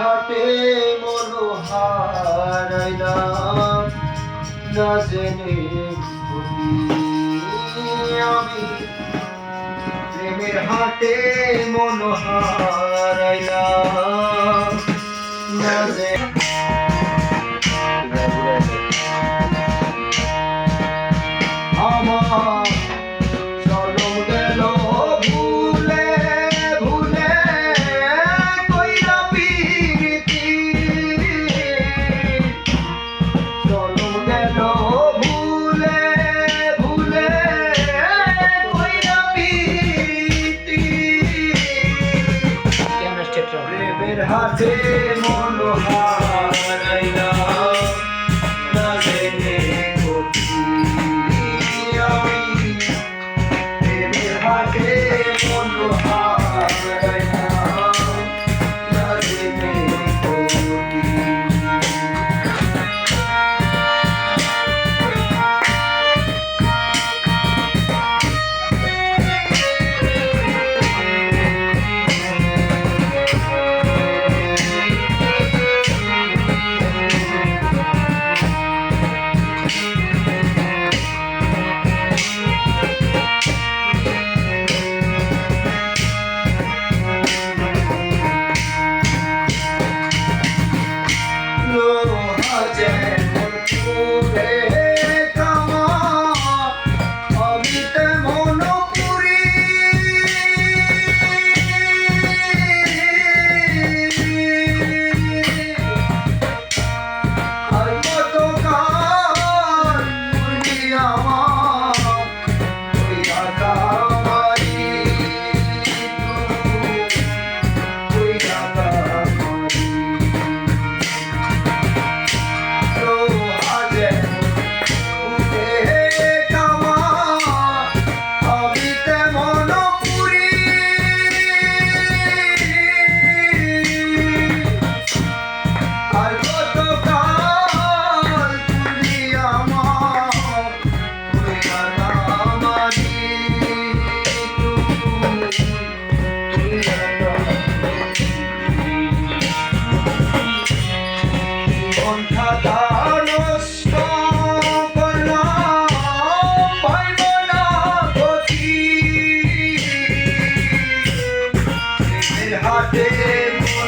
হাটে মনোহারাইলাম না জেনে আমি। প্রেমের হাটে মনোহারাইলাম না জেনে Martin.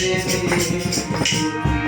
Yeah.